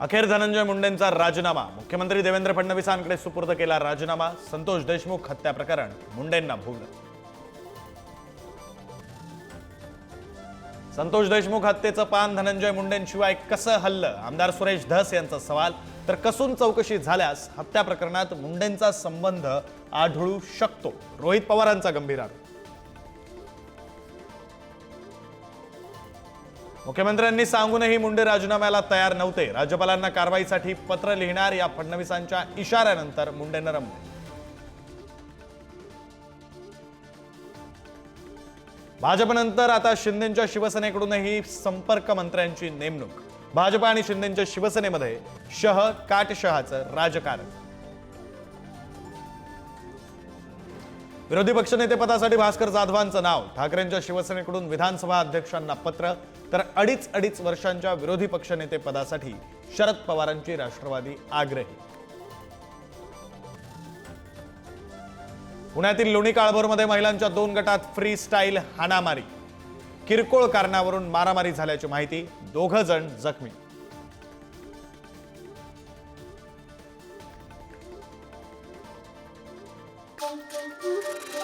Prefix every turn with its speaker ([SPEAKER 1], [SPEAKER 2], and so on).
[SPEAKER 1] अखेर धनंजय मुंडेंचा राजीनामा. मुख्यमंत्री देवेंद्र फडणवीसांकडे सुपूर्द केला राजीनामा. संतोष देशमुख हत्या प्रकरण मुंडेंना भोगलं संतोष देशमुख हत्येचं पान धनंजय मुंडेंशिवाय कसं हल्लं? आमदार सुरेश धस यांचा सवाल. तर कसून चौकशी झाल्यास हत्या प्रकरणात मुंडेंचा संबंध आढळू शकतो. रोहित पवारांचा गंभीर आरोप. मुख्यमंत्र्यांनी सांगूनही मुंडे राजीनाम्याला तयार नव्हते. राज्यपालांना कारवाईसाठी पत्र लिहिणार या फडणवीसांच्या इशाऱ्यानंतर मुंडे नरमले भाजपनंतर आता शिंदेच्या शिवसेनेकडूनही संपर्क मंत्र्यांची नेमणूक. भाजप आणि शिंदेच्या शिवसेनेमध्ये शह काटशहाचं राजकारण. विरोधी पक्षनेतेपदासाठी भास्कर जाधवांचं नाव ठाकरेंच्या शिवसेनेकडून विधानसभा अध्यक्षांना पत्र तर अडीच अडीच वर्षांच्या विरोधी पक्षनेतेपदासाठी शरद पवारांची राष्ट्रवादी आग्रही. पुण्यातील लोणी काळभोरमध्ये महिलांच्या दोन गटात फ्री स्टाईल हाणामारी. किरकोळ कारणावरून मारामारी झाल्याची माहिती दोघं जण जखमी. Thank you.